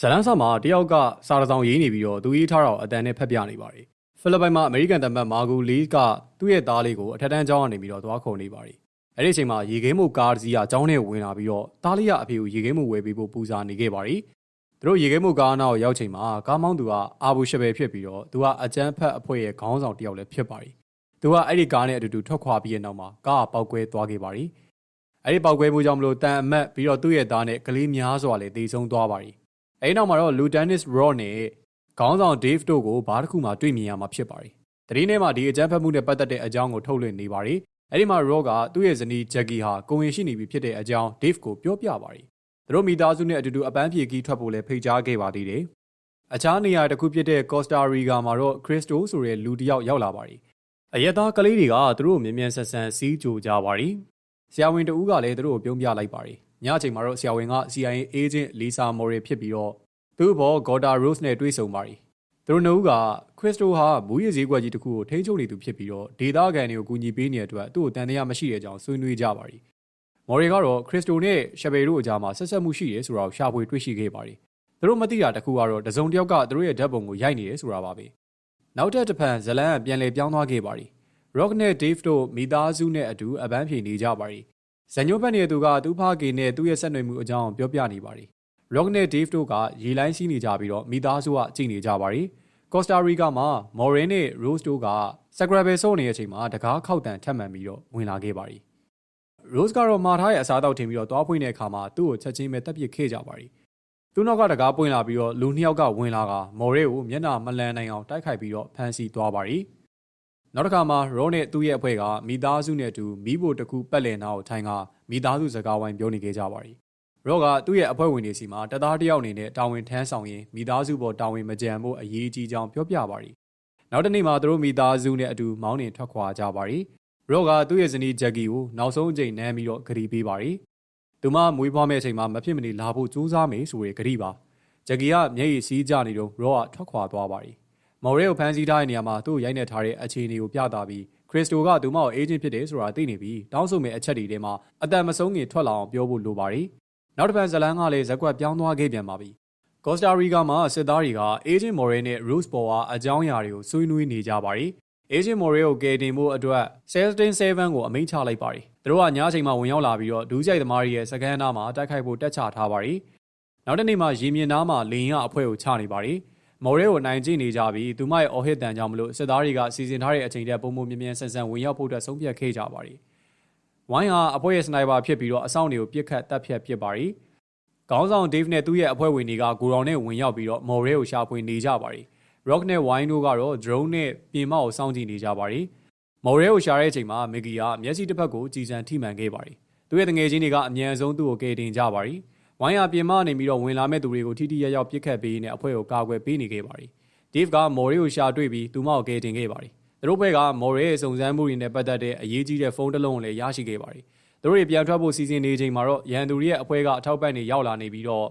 ဇလန်းဆာမှာတယောက်ကစာတစောင်ရေးနေပြီးတော့သူရေးထားတာကိုအတန်နဲ့ဖတ်ပြနေပါတယ်ဖိလစ်ပိုင်မှာအမေရိကန်သမ္မတမာဂူလီကသူ့ရဲ့သားလေးကိုအထက်တန်းကျောင်းကနေပြီးတော့သွားခေါ်နေပါတယ်အဲ့ဒီအချိန်မှာရေခဲမှုကားတစ်စီးကကျောင်းထဲဝင်လာပြီးတော့သားလေးကအဖေကိုရေခဲမှုဝယ်ပေးဖို့ပူဇာနေခဲ့ပါတယ်သူတို့ရေခဲမှုကားနာကိုရောက်ချိန်မှာကားမောင်းသူကအာဘူရှဘယ်ဖြစ်ပြီးတော့သူကအကျန်းဖက်အဖွဲ့ရဲ့ခေါင်းဆောင်တယောက်လည်းဖြစ်ပါတယ်သူကအဲ့ဒီကားနဲ့အတူတူထွက်ခွာပြီးတဲ့နောက်မှာကားကပောက်ကွဲသွားခဲ့ပါတယ်အဲ့ဒီပောက်ကွဲမှုကြောင့်မလို့တန်အမတ်ပြီးတော့သူ့ရဲ့သားနဲ့ကလေးများစွာလည်းတေဆုံးသွားပါတယ် အဲဒီနောက်မှာတော့ Lieutenant Raw နဲ့ခေါင်းဆောင် Dave တို့ကိုဘားတစ်ခုမှတွေ့မြင်ရမှာဖြစ်ပါတယ်။တတိနေ့မှာဒီအကြမ်းဖက်မှုနဲ့ပတ်သက်တဲ့အကြောင်းကိုထုတ်လွှင့်နေပါတယ်။အဲဒီမှာ Raw ကသူ့ရဲ့ဇနီး Jackie ဟာကိုဝင်ရှိနေပြီဖြစ်တဲ့အကြောင်း Dave ကိုပြောပြပါတယ်။သူတို့မိသားစုနဲ့အတူတူအပန်းဖြေကီးထွက်ဖို့လည်းဖိတ်ကြားခဲ့ပါသေးတယ်။အခြားနေရာတစ်ခုဖြစ်တဲ့ Costa Rica မှာတော့ Cristo ဆိုတဲ့လူတစ်ယောက်ရောက်လာပါတယ်။အရက်သားကလေးတွေကသူတို့ကိုမြ мян ဆန်ဆန်စီးကြိုကြပါတယ်။ဆရာဝန်တဦးကလည်းသူတို့ကိုပြုံးပြလိုက်ပါတယ်။ ညအချိန်မှာတော့ဆရာဝန်က CIA agent Lisa Moore ဖြစ်ပြီးတော့သူ့ဘော Goda Rose နဲ့တွေ့ဆုံပါတယ်။သူတို့နှစ်ဦးကခရစ်စတိုဟာမူရည်စည်းကွက်ကြီးတစ်ခုကိုထိန်းချုပ်နေသူဖြစ်ပြီးတော့ဒေတာကန်တွေကိုကူညီပေးနေတဲ့အတွက်သူ့ကိုတန်တရားမရှိတဲ့အကြောင်းဆွေးနွေးကြပါတယ်။မော်ရီကတော့ခရစ်စတိုနဲ့ရှဘယ်တို့အကြားမှာဆက်ဆက်မှုရှိတယ်ဆိုတာကိုရှာဖွေတွေ့ရှိခဲ့ပါတယ်။သူတို့မသိတာတခုကတော့တစုံတစ်ယောက်ကသူတို့ရဲ့ဓာတ်ပုံကိုရိုက်နေတယ်ဆိုတာပါပဲ။နောက်ထပ်တစ်ဖန်ဇလန်ကပြန်လည်ပြောင်းသွားခဲ့ပါတယ်။ Rock နဲ့ Dave တို့မိသားစုနဲ့အတူအပန်းဖြေနေကြပါတယ်။ ဇန်ညိုဘက်နေတဲ့သူကသူ့ဖခင်နဲ့သူ့ရဲ့ဆက်နွယ်မှုအကြောင်းပြောပြနေပါတယ် Rock နဲ့ Dave တို့ကရေလိုင်းစီးနေကြပြီးတော့မိသားစုကကြည့်နေကြပါတယ်။ Costa Rica မှာ Morin နဲ့ Rose တို့က Scrabble ဆော့နေတဲ့အချိန်မှာတကားခောက်တန်ထပ်မှန်ပြီးတော့ဝင်လာခဲ့ပါတယ်။ Rose ကတော့မှာထားရဲ့အစားတောက်ထင်ပြီးတော့သွားဖွင့်တဲ့အခါမှာသူ့ကိုချက်ချင်းပဲတက်ပစ်ခဲ့ကြပါတယ်။သူ့နောက်ကတကားပွင့်လာပြီးတော့လူနှစ်ယောက်ကဝင်လာကမော်ရဲကိုမျက်နှာမလန်နိုင်အောင်တိုက်ခိုက်ပြီးတော့ဖမ်းဆီးသွားပါတယ်။ နောက်တစ်ခါမှာရောနဲ့သူ့ရဲ့အဖွဲ့ကမိသားစုနဲ့အတူမိဖို့တခုပက်လည်နာကိုထိုင်ကမိသားစုစကားဝိုင်းပြောနေခဲ့ကြပါတယ်ရော့ကသူ့ရဲ့အဖွဲ့ဝင်တွေစီမှာတသားတယောက်အနေနဲ့တာဝန်ထမ်းဆောင်ရင်မိသားစုပေါ်တာဝန်မကြံဖို့အရေးကြီးကြောင်းပြောပြပါရီနောက်တနေ့မှာသူတို့မိသားစုနဲ့အတူမောင်းနှင်ထွက်ခွာကြပါရီရော့ကသူ့ရဲ့ဇနီးဂျက်ကီကိုနောက်ဆုံးအကြိမ်နမ်းပြီးတော့ဂရီပေးပါရီသူမမွေးဖွားမဲ့အချိန်မှာမဖြစ်မနေလာဖို့ကြိုးစားမယ်ဆိုရယ်ဂရီပါဂျက်ကီကမျက်ရည်စီးကြနေတော့ရော့ကထွက်ခွာသွားပါရီ မော်ရဲကိုဖမ်းဆီးထားတဲ့နေရာမှာသူ့ရိုက်နှက်ထားတဲ့အခြေအနေကိုပြသပြီးခရစ်စတိုကသူမကိုအေဂျင့်ဖြစ်တယ်ဆိုတာသိနေပြီးတောင်းဆိုမဲ့အချက်တွေထဲမှာအတန်မဆုံးခင်ထွက်လာအောင်ပြောဖို့လိုပါတယ်နောက်တစ်ဖန်ဇလန်ကလည်းဇက်ကွက်ပြောင်းသွားခဲ့ပြန်ပါပြီ။ကော့စတာရီကာမှာစစ်သားတွေကအေဂျင့်မော်ရဲနဲ့ Rose ပေါ်ကအကြောင်းအရာတွေကိုဆွေးနွေးနေကြပါတယ်။အေဂျင့်မော်ရဲကိုကယ်တင်ဖို့အတွက်16-7ကိုအမိန့်ချလိုက်ပါတယ်။သူတို့ကညအချိန်မှာဝင်ရောက်လာပြီးတော့ဒူးကြိုက်သမားတွေရဲ့စကန်နာမှာတိုက်ခိုက်ဖို့တက်ချထားပါတယ်။နောက်တစ်နေ့မှာရေမြင့်နားမှာလေရင်ကအဖွဲကိုချနေပါတယ်။ မော်ရဲကိုနိုင်ကြည့်နေကြပြီးသူမရဲ့အော်ဟစ်တန်ကြောင့်မလို့စစ်သားတွေကစီစဉ်ထားတဲ့အချိန်တည်းပုံပုံမြင်မြင်ဆန်ဆန်ဝင်ရောက်ဖို့အတွက်ဆုံးဖြတ်ခဲ့ကြပါတယ်။ဝိုင်းဟာအဖွဲ့ရဲ့စနိုက်ပါဖြစ်ပြီးတော့အဆောင်တွေကိုပြစ်ခတ်တပ်ဖြတ်ပစ်ပါရီ။ခေါင်းဆောင် Dave နဲ့သူ့ရဲ့အဖွဲ့ဝင်တွေကဂိုရောင်နဲ့ဝင်ရောက်ပြီးတော့မော်ရဲကိုရှာဖွေနေကြပါရီ။ Rock နဲ့ Wine တို့ကတော့ drone နဲ့ပြင်မကိုစောင့်ကြည့်နေကြပါရီ။မော်ရဲကိုရှာတဲ့အချိန်မှာမီဂီကမျက်စိတစ်ဖက်ကိုကြည်စံထိမှန်ခဲ့ပါရီ။သူ့ရဲ့တငယ်ချင်းတွေကအမြန်ဆုံးသူ့ကိုကယ်တင်ကြပါရီ။ ဝိုင်းဟာပြင်မနေပြီးတော့ဝင်လာမဲ့သူတွေကိုထိထိရရောက်ပစ်ခတ်ပေးနေအဖွဲ့ကိုကာကွယ်ပေးနေခဲ့ပါရီ။ Dave ကမော်ရဲကိုရှာတွေ့ပြီးသူမကိုကယ်တင်ခဲ့ပါရီ။သူတို့ဘက်ကမော်ရဲရဲ့စုံစမ်းမှုတွေနဲ့ပတ်သက်တဲ့အရေးကြီးတဲ့ဖုန်းတစ်လုံးကိုလည်းရရှိခဲ့ပါတယ်သူတို့တွေပြန်ထွက်ဖို့စီစဉ်နေချိန်မှာတော့ရန်သူတွေရဲ့အဖွဲ့ကအထောက်ပံ့တွေရောက်လာနေပြီးတော့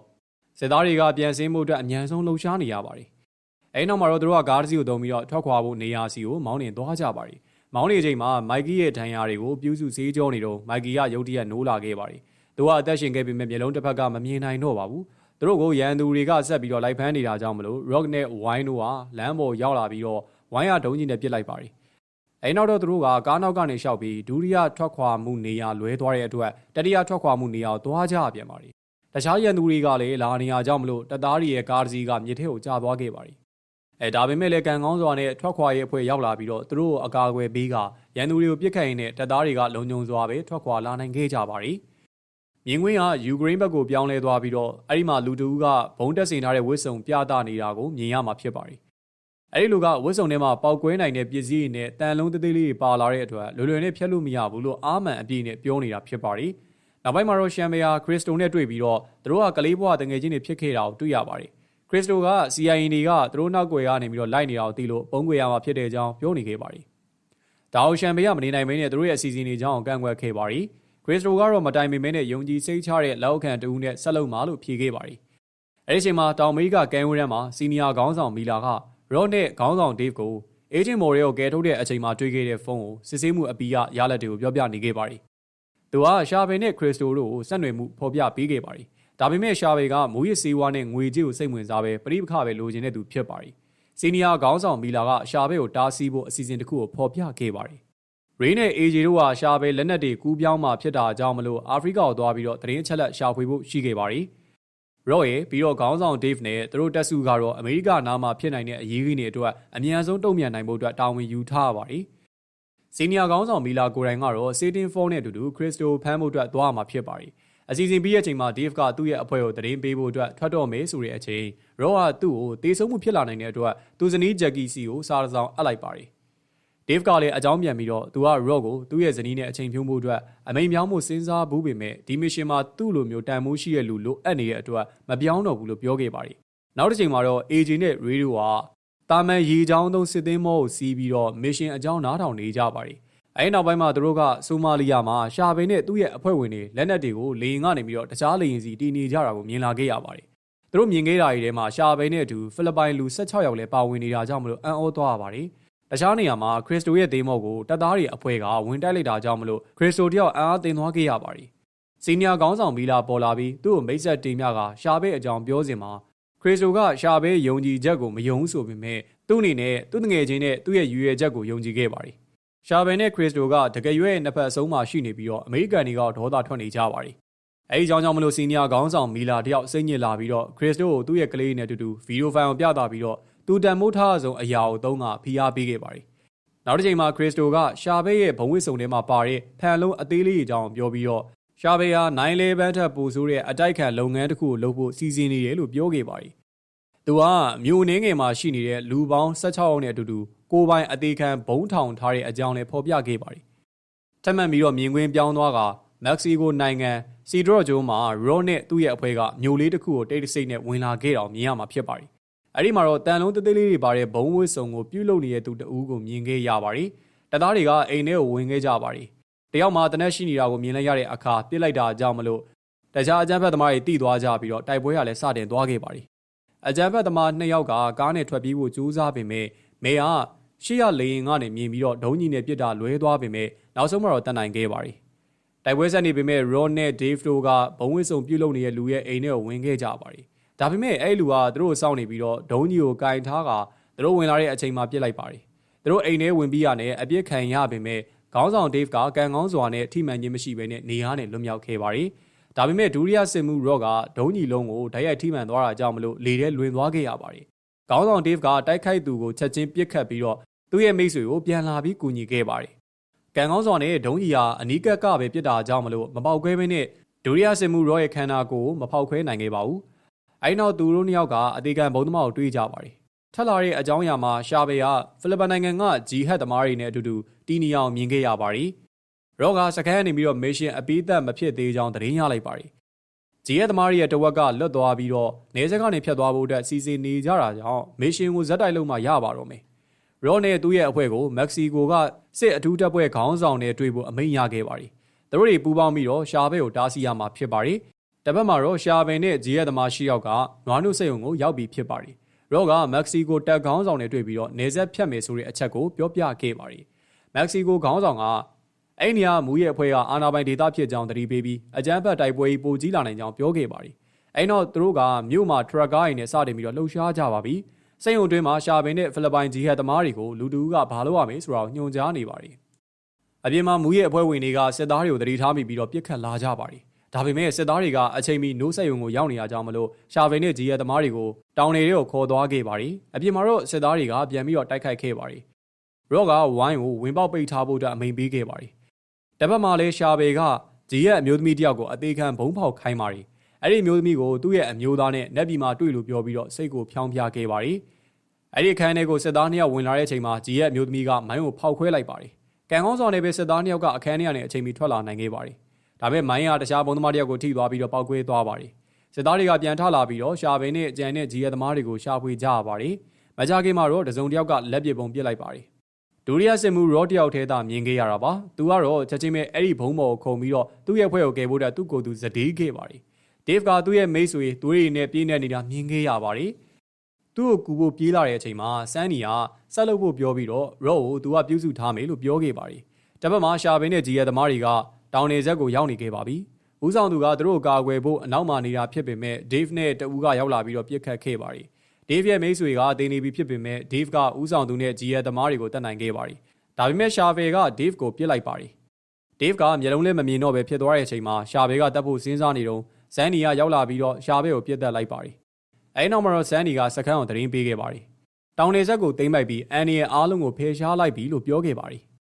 စစ်သားတွေကပြန်ဆင်းမှုအတွက်အမြန်ဆုံးလှုပ်ရှားနေရပါတယ်။အဲဒီနောက်မှာတော့သူတို့ကကားတစ်စီးကိုတုံပြီးတော့ထွက်ခွာဖို့နေရာစီကိုမောင်းနှင်သွားကြပါတယ်။မောင်းနေချိန်မှာမိုက်ကီရဲ့ဒဏ်ရာတွေကိုပြုစုစည်းကြောနေတော့မိုက်ကီကရုတ်တရက်နိုးလာခဲ့ပါတယ်။ သူကအသက်ရှင်ခဲ့ပေမဲ့မျက်လုံးတစ်ဖက်ကမမြင်နိုင်တော့ပါဘူး။သူတို့ကိုရန်သူတွေကဆက်ပြီးတော့လိုက်ဖမ်းနေတာကြောင့်မလို့ Rock နဲ့ Wine တို့ကလမ်းပေါ်ရောက်လာပြီးတော့ဝိုင်းရဒုံးကြီးနဲ့ပစ်လိုက်ပါတယ်။အဲနောက်တော့သူတို့ကကားနောက်ကနေရှောက်ပြီးဒုတိယထွက်ခွာမှုနေရာလွဲသွားတဲ့အတွက်တတိယထွက်ခွာမှုနေရာကိုသွားကြပြန်ပါရီတခြားရန်သူတွေကလည်းလာနေရကြောင်းမလို့တပ်သားတွေရဲ့ကားတစ်စီးကမြေထဲကိုကျသွားခဲ့ပါရီအဲဒါပေမဲ့လည်းကန်ကောင်းစွာနဲ့ထွက်ခွာရေးအဖွဲ့ရောက်လာပြီးတော့သူတို့အကာအကွယ်ပေးကရန်သူတွေကိုပြစ်ခတ်ရင်းနဲ့တပ်သားတွေကလုံခြုံစွာပဲထွက်ခွာလာနိုင်ခဲ့ကြပါရီ မြင်းကွင်းကယူကရိန်းဘက်ကိုပြောင်းလဲသွားပြီးတော့အဲ့ဒီမှာလူတူကဘုံတက်ဆင်ထားတဲ့ဝစ်စုံပြသနေတာကိုမြင်ရမှာဖြစ်ပါရီအဲ့ဒီလူကဝတ်စုံထဲမှာပောက်ကွဲနိုင်တဲ့ပစ္စည်းတွေနဲ့တန်လုံးသေးသေးလေးတွေပါလာတဲ့အတွက်လွယ်လွယ်နဲ့ဖျက်လို့မရဘူးလို့အာမန်အပြည့်နဲ့ပြောနေတာဖြစ်ပါတယ်။နောက်ပိုင်းမှာတော့ရှမ်မယာခရစ်စတိုနဲ့တွေ့ပြီးတော့သူတို့ကကလေးဘွားတငယ်ချင်းတွေဖြစ်ခဲ့တာကိုတွေ့ရပါတယ်။ခရစ်စတိုက CIA တွေကသူတို့နောက်ွယ်ကနေပြီးတော့လိုက်နေတာကိုသိလို့ပုံကွယ်ရမှာဖြစ်တဲ့အကြောင်းပြောနေခဲ့ပါတယ်။ဒါအောင်ရှမ်မယာမနေနိုင်မင်းနဲ့သူတို့ရဲ့အစီအစဉ်တွေကြောင်းကန့်ကွက်ခဲ့ပါတယ်။ ခရစ်စတိုကတော့မတိုင်ပင်မင်းနဲ့ယုံကြည်စိတ်ချတဲ့လောက်ခံတူနဲ့ဆက်လုပ်မှာလို့ဖြေခဲ့ပါတယ်။အဲဒီအချိန်မှာတောင်အမေရိကကဲဝန်းရမ်းမှာစီနီယာခေါင်းဆောင်မီလာကရော့နဲ့ခေါင်းဆောင်ဒေးဗ်ကိုအေဂျင့်မော်ရဲကိုကယ်ထုတ်တဲ့အချိန်မှာတွေ့ခဲ့တဲ့ဖုန်းကိုစစ်ဆေးမှုအပီးရရလက်တွေကိုပြောပြနေခဲ့ပါတယ်။သူကရှာပင်နဲ့ခရစ်စတိုတို့ကိုဆက်နွယ်မှုဖော်ပြပေးခဲ့ပါတယ်ဒါပေမဲ့ရှာဘေကမူရစ်စေးဝါးနဲ့ငွေကြေးကိုစိတ်ဝင်စားပဲပရိပခပဲလိုချင်တဲ့သူဖြစ်ပါတယ်။စီနီယာခေါင်းဆောင်မီလာကရှာဘေကိုတားဆီးဖို့အစီအစဉ်တစ်ခုကိုဖော်ပြခဲ့ပါတယ်။ ရေးနဲ့အေဂျီတို့ဟာရှာဘေလက်နက်တွေကူးပြောင်းမှဖြစ်တာကြောင့်မလို့အာဖရိကကိုသွားပြီးတော့တရင်အချက်လက်ရှာဖွေဖို့ရှိခဲ့ပါတယ်။ရော့ရဲ့ပြီးတော့ခေါင်းဆောင် Dave နဲ့သူတို့တက်စုကတော့အမေရိကနားမှာဖြစ်နိုင်တဲ့အရေးကြီးတွေအတွက်အမြန်ဆုံးတုံ့ပြန်နိုင်ဖို့အတွက်တာဝန်ယူထားရပါတယ်။စီနီယာခေါင်းဆောင်မီလာကိုရိုင်ကတော့စေတင်ဖောနဲ့အတူတူခရစ်စတိုဖမ်းဖို့အတွက်သွားမှာဖြစ်ပါတယ်။အစီအစဉ်ပြီးတဲ့အချိန်မှာ Dave ကသူ့ရဲ့အဖွဲ့ကိုသတင်းပေးဖို့အတွက်ထွက်တော့မယ်ဆိုတဲ့အချိန် Raw ကသူ့ကိုတေးဆုံးမှုဖြစ်လာနိုင်တဲ့အတွက်သူဇနီး Jackie C ကိုစာဆောင်အပ်လိုက်ပါတယ်။ Dave ကလည်းအကြောင်းပြန်ပြီးတော့သူက Raw ကိုသူ့ရဲ့ဇနီးနဲ့အချိန်ဖြုံးဖို့အတွက်အမိန်ပြောင်းမှုစဉ်းစားဘူးပေမဲ့ဒီမစ်ရှင်မှာသူ့လိုမျိုးတန်မိုးရှိတဲ့လူလိုအပ်နေတဲ့အတွက်မပြောင်းတော့ဘူးလို့ပြောခဲ့ပါတယ်။နောက်တစ်ချိန်မှာတော့ AJ နဲ့ Radio ကတာမန်ရေချောင်းသုံးစစ်သင်းမောကိုစီးပြီးတော့မစ်ရှင်အကြောင်းနားထောင်နေကြပါတယ်အဲဒီနောက်ပိုင်းမှာသူတို့ကဆိုမာလီယာမှာရှာပင်နဲ့သူ့ရဲ့အဖွဲ့ဝင်တွေလက်နက်တွေကိုလေရင်ကနေပြီးတော့တခြားလေရင်စီတီနေကြတာကိုမြင်လာခဲ့ရပါတယ်။သူတို့မြင်ခဲ့တာတွေထဲမှာရှာပင်နဲ့အတူဖိလစ်ပိုင်လူ16ယောက်လည်းပါဝင်နေတာကြောင့်မလို့အံ့ဩသွားရပါတယ်။ တခြားနေရာမှာခရစ်စတိုရဲ့ဒေးမော့ကိုတပ်သားတွေအဖွဲ့ကဝင်တိုက်လိုက်တာကြောင့်မလို့ခရစ်စတိုတယောက်အံ့အားသင်သွားခဲ့ရပါတယ်။စီနီယာခေါင်းဆောင်မီလာပေါ်လာပြီးသူ့ကိုမိတ်ဆက်တင်မြကရှာဘဲအကြောင်းပြောစင်မှာခရစ်စတိုကရှာဘဲယုံကြည်ချက်ကိုမယုံဆိုပေမဲ့သူ့အနေနဲ့သူ့ငွေချင်းနဲ့သူ့ရဲ့ရွေရချက်ကိုယုံကြည်ခဲ့ပါတယ်ရှာဘယ်နဲ့ခရစ်စတိုကတကယ်ရွေးနှစ်ဖက်အဆုံးမှာရှိနေပြီးတော့အမေရိကန်တွေကဒေါသထွက်နေကြပါတယ်။အဲဒီကြောင့်ကြောင့်မလို့စီနီယာခေါင်းဆောင်မီလာတယောက်စိတ်ညစ်လာပြီးတော့ခရစ်စတိုကိုသူ့ရဲ့ကလေးနဲ့အတူတူဗီဒီယိုဖိုင်ကိုပြသပြီးတော့ သူတန်မိုးထားဆုံးအရာကိုသုံးကဖိအားပေးခဲ့ပါတယ်။နောက်တစ်ချိန်မှာခရစ်စတိုကရှာဘဲရဲ့ဘုံဝစ်စုံထဲမှာပါတဲ့ဖန်လုံးအသေးလေးအကြောင်းပြောပြီးတော့ရှာဘဲဟာ911ထက်ပိုဆိုးတဲ့အတိုက်ခံလုပ်ငန်းတစ်ခုကိုလုပ်ဖို့စီစဉ်နေတယ်လို့ပြောခဲ့ပါတယ်။သူကမြို့နှင်းငယ်မှာရှိနေတဲ့လူပေါင်း16ယောက်နဲ့အတူတူကိုပိုင်အသေးခံဘုံထောင်ထားတဲ့အကြောင်းလည်းဖော်ပြခဲ့ပါတယ်။ထပ်မံပြီးတော့မြင်ကွင်းပြောင်းသွားကမက္ကဆီကိုနိုင်ငံစီဒရော့ဂျိုးမှာရော့နဲ့သူ့ရဲ့အဖွဲ့ကမြို့လေးတစ်ခုကိုတိတ်တဆိတ်နဲ့ဝင်လာခဲ့တော့မြင်ရမှာဖြစ်ပါတယ်။ အဲဒီမှာတော့တန်လုံးသေးသေးလေးတွေပါတဲ့ဘုံဝစ်စုံကိုပြုတ်လုနေတဲ့သူတဦးကိုမြင်ခဲ့ရပါတယ်။တပ်သားတွေကအိမ်ထဲကိုဝင်ခဲ့ကြပါတယ်။တယောက်မှတနက်ရှိနေတာကိုမြင်လိုက်ရတဲ့အခါပြစ်လိုက်တာကြောင့်မလို့တခြားအကြမ်းဖက်သမားတွေတိသွားကြပြီးတော့တိုက်ပွဲကလည်းစတင်သွားခဲ့ပါတယ်။အကြမ်းဖက်သမားနှစ်ယောက်ကကားနဲ့ထွက်ပြေးဖို့ကြိုးစားပေမဲ့မေကရှေ့ရလေရင်ကနေမြင်ပြီးတော့ဒုံးကြီးနဲ့ပြစ်တာလွဲသွားပေမဲ့နောက်ဆုံးမှာတော့တတ်နိုင်ခဲ့ပါတယ်။တိုက်ပွဲဆက်နေပေမဲ့ Ron နဲ့ Dave တို့ကဘုံဝစ်စုံပြုတ်လုံနေတဲ့လူရဲ့အိမ်ထဲကိုဝင်ခဲ့ကြပါတယ်။ ဒါပေမဲ့အဲ့လူကသူတို့စောင့်နေပြီးတော့ဒုံးကြီးကိုကင်ထားကသူတို့ဝင်လာတဲ့အချိန်မှာပြစ်လိုက်ပါတယ်။သူတို့အိမ်ထဲဝင်ပြီးရနဲ့အပြစ်ခံရပေမဲ့ခေါင်းဆောင် Dave ကကန်ကောင်းစွာနဲ့ထိမှန်ခြင်းမရှိဘဲနဲ့နေအားနဲ့လွတ်မြောက်ခဲ့ပါတယ်။ဒါပေမဲ့ဒူရီယာစင်မှု Rock ကဒုံးကြီးလုံးကိုဓာတ်ရိုက်ထိမှန်သွားတာကြောင့်မလို့လေထဲလွင်သွားခဲ့ရပါတယ်။ခေါင်းဆောင် Dave ကတိုက်ခိုက်သူကိုချက်ချင်းပစ်ခတ်ပြီးတော့သူ့ရဲ့မိတ်ဆွေကိုပြန်လာပြီးကူညီခဲ့ပါတယ်။ကံကောင်းစွာနဲ့ဒုံးကြီးဟာအနီးကပ်ကပဲပြစ်တာကြောင့်မလို့မပေါက်ခွဲမင်းနဲ့ဒိုရီယာစင်မှုရောရဲ့ခန္ဓာကိုယ်မဖောက်ခွဲနိုင်ခဲ့ပါဘူး။ အဲဒီနောက်သူတို့နှစ်ယောက်ကအသေးခံဘုံသမားကိုတွေးကြပါတယ်။ထက်လာတဲ့အကြောင်းအရာမှာရှာဘေကဖိလစ်ပိုင်နိုင်ငံကဂျီဟက်သမားတွေနဲ့အတူတူတီနီအောင်မြင်ခဲ့ရပါတယ်။ရောကစကန်နေပြီးတော့မစ်ရှင်အပိသက်မဖြစ်သေးကြောင်းသတင်းရလိုက်ပါတယ်။ဂျီဟက်သမားတွေရဲ့တဝက်ကလွတ်သွားပြီးတော့နေဆက်ကနေဖြတ်သွားဖို့အတွက်စီစဉ်နေကြတာကြောင့်မစ်ရှင်ကိုဇက်တိုက်လို့မှရပါတော့မယ်။ရော့နဲ့သူ့ရဲ့အဖွဲ့ကိုမက္ကဆီကိုကစစ်အထူးတပ်ဖွဲ့ခေါင်းဆောင်နဲ့တွေ့ဖို့အမိန့်ရခဲ့ပါတယ်။သူတို့တွေပူးပေါင်းပြီးတော့ရှာဘဲကိုတားဆီးရမှာဖြစ်ပါတယ်။ တပတ်မှာတော့ရှာဘဲနဲ့ဂျီရဲသမားရှိယောက်ကနွားနုစိတ်ုံကိုရောက်ပြီးဖြစ်ပါတယ်။ရော့ကမက္ကဆီကိုတပ်ခေါင်းဆောင်နဲ့တွေ့ပြီးတော့နေဆက်ဖြတ်မယ်ဆိုတဲ့အချက်ကိုပြောပြခဲ့ပါတယ်။မက္ကဆီကိုခေါင်းဆောင်ကအဲ့နေရာမူရဲ့အဖွဲ့ကအာနာပိုင်ဒေသဖြစ်ကြောင်းတတိပေးပြီးအကြမ်းဖက်တိုက်ပွဲကြီးပိုကြီးလာနိုင်ကြောင်းပြောခဲ့ပါတယ်။အဲ့တော့သူတို့ကမြို့မှာထရက်ကားတွေနဲ့စတင်ပြီးတော့လှုပ်ရှားကြပါပြီ။စိတ်ုံတွင်းမှာရှာပင်နဲ့ဖိလစ်ပိုင်ဂျီဟက်သမားတွေကိုလူတူကဘာလို့ရမယ်ဆိုတာကိုညွှန်ကြားနေပါတယ်။အပြင်မှာမူရဲ့အဖွဲ့ဝင်တွေကစစ်သားတွေကိုတတိထားမိပြီးတော့ပြစ်ခတ်လာကြပါတယ်။ ဒါပေမဲ့စစ်သားတွေကအချိန်မီနိုးဆက်ယုံကိုရောက်နေရကြောင်းမလို့ရှာပင်နဲ့ဂျီဟက်သမားတွေကိုတောင်တွေတွေကိုခေါ်သွားခဲ့ပါတယ်။အပြင်မှာတော့စစ်သားတွေကပြန်ပြီးတော့တိုက်ခိုက်ခဲ့ပါတယ်။ရော့ကဝိုင်းကိုဝင်ပေါက်ပိတ်ထားဖို့အတွက်အမိန်ပေးခဲ့ပါတယ်။တပတ်မှာလဲရှာပေကဂျီရဲ့အမျိုးသမီးတယောက်ကိုအသေးခံဘုံဖောက်ခိုင်းပါတယ်။အဲ့ဒီအမျိုးသမီးကိုသူ့ရဲ့အမျိုးသားနဲ့နက်ပြည်မှာတွေ့လို့ပြောပြီးတော့စိတ်ကိုဖြောင်းပြခဲ့ပါတယ်။အဲ့ဒီအခန်းထဲကိုစစ်သားနှစ်ယောက်ဝင်လာတဲ့အချိန်မှာဂျီရဲ့အမျိုးသမီးကမိုင်းကိုဖောက်ခွဲလိုက်ပါတယ်။ကံကောင်းဆောင်နေပဲစစ်သားနှစ်ယောက်ကအခန်းထဲကနေအချိန်မီထွက်လာနိုင်ခဲ့ပါတယ်။ ဒါပေမဲ့မိုင်းကတခြားဘုံသမားတစ်ယောက်ကိုထိသွားပြီးတော့ပောက်ကွဲသွားပါတယ်။စစ်သားတွေကပြန်ထလာပြီးတော့ရှာပင်နဲ့အကြံနဲ့ဂျီရဲ့သမားတွေကိုရှာဖွေကြရပါတယ်။မကြခင်မှာတော့တစုံတစ်ယောက်ကလက်ပစ်ပုံပစ်လိုက်ပါတယ်။ဒူရီယာစစ်မှုရော့တယောက်ထဲသာမြင်ခဲ့ရတာပါ။သူကတော့ချက်ချင်းပဲအဲ့ဒီဘုံဘော်ကိုခုံပြီးတော့သူ့ရဲ့ဖွဲ့ကိုကယ်ဖို့တဲ့သူ့ကိုယ်သူဇဒေးခဲ့ပါတယ်။ဒေးဗ်ကသူ့ရဲ့မိတ်ဆွေသွေးရည်နဲ့ပြင်းနေနေတာမြင်ခဲ့ရပါတယ်။သူ့ကိုကူဖို့ပြေးလာတဲ့အချိန်မှာဆန်နီကဆက်လုပ်ဖို့ပြောပြီးတော့ရော့ကိုသူကပြုစုထားမယ်လို့ပြောခဲ့ပါတယ်။တပတ်မှာရှာပင်းနဲ့ဂျီရဲ့သမားတွေက တောင်နေဆက်ကိုရောက်နေခဲ့ပါပြီ။ဦးဆောင်သူကသူတို့ကာကွယ်ဖို့အနောက်မှာနေတာဖြစ်ပေမဲ့ Dave နဲ့တဦးကရောက်လာပြီးတော့ပြစ်ခတ်ခဲ့ပါတယ်။ Dave ရဲ့မိတ်ဆွေကတင်နေပြီဖြစ်ပေမဲ့ Dave ကဦးဆောင်သူနဲ့ G ရဲ့သမားတွေကိုတတ်နိုင်ခဲ့ပါတယ်။ဒါပေမဲ့ Shavel က Dave ကိုပြစ်လိုက်ပါတယ်။ Dave ကမျက်လုံးလည်းမမြင်တော့ပဲဖြစ်သွားတဲ့အချိန်မှာ Shavel ကတတ်ဖို့စဉ်းစားနေတော့ဇန်နီကရောက်လာပြီးတော့ Shavel ကိုပြစ်တက်လိုက်ပါတယ်။အဲဒီနောက်မှာတော့ဇန်နီကစခန်းကိုသတင်းပေးခဲ့ပါတယ်။တောင်နေဆက်ကိုတိမ့်ပိုက်ပြီးအန်နီရဲ့အားလုံးကိုဖယ်ရှားလိုက်ပြီလို့ပြောခဲ့ပါတယ်။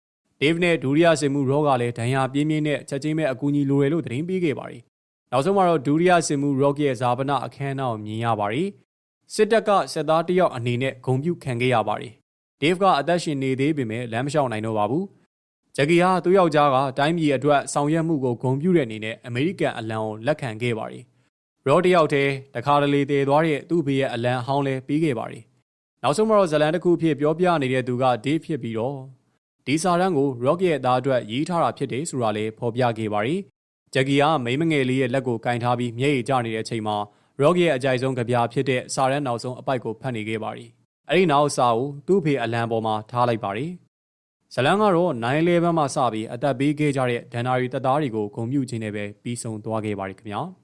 Dave နဲ့ဒူရီယာစင်မှုရောကလည်းဒဏ်ရာပြင်းပြင်းနဲ့ချက်ချင်းပဲအကူအညီလိုတယ်လို့သတင်းပေးခဲ့ပါတယ်။နောက်ဆုံးမှာတော့ဒူရီယာစင်မှုရော့ရဲ့ဇာပနာအခမ်းအနားကိုမြင်ရပါတယ်။စစ်တပ်ကစစ်သားတယောက်အနေနဲ့ဂုံပြုခံခဲ့ရပါတယ်။ Dave ကအသက်ရှင်နေသေးပေမဲ့လမ်းမလျှောက်နိုင်တော့ပါဘူး။ဂျက်ကီဟာသူ့ယောက်ျားကတိုင်းပြည်အတွက်ဆောင်ရွက်မှုကိုဂုဏ်ပြုတဲ့အနေနဲ့အမေရိကန်အလံကိုလက်ခံခဲ့ပါတယ်။ရော့တယောက်တည်းတခါတလေတည်သွားတဲ့သူ့ဖေရဲ့အလံအဟောင်းလဲပြီးခဲ့ပါတယ်။နောက်ဆုံးမှာတော့ဇလန်တစ်ခုဖြစ်ပြောပြနေတဲ့သူကဒေးဖြစ်ပြီးတော့ ဒီစာတန်းကို Rock ရဲ့အသားအတွက်ရေးထားတာဖြစ်တယ်ဆိုတာလည်းဖော်ပြခဲ့ပါတယ်။ဂျက်ကီကမိမငယ်လေးရဲ့လက်ကိုကင်ထားပြီးမျက်ရည်ကျနေတဲ့အချိန်မှာ Rock ရဲ့အကြိုက်ဆုံးကြပြဖြစ်တဲ့စာတန်းနောက်ဆုံးအပိုက်ကိုဖတ်နေခဲ့ပါတယ်။အဲဒီနောက်စာကိုသူ့ဖေအလံပေါ်မှာထားလိုက်ပါတယ်။ဇလန်ကတော့9-11မှစပြီးအသက်ပေးခဲ့ကြတဲ့ဒန်နာရီတပ်သားတွေကိုဂုဏ်ပြုခြင်းနဲ့ပဲပြီးဆုံးသွားခဲ့ပါတယ်ခင်ဗျာ။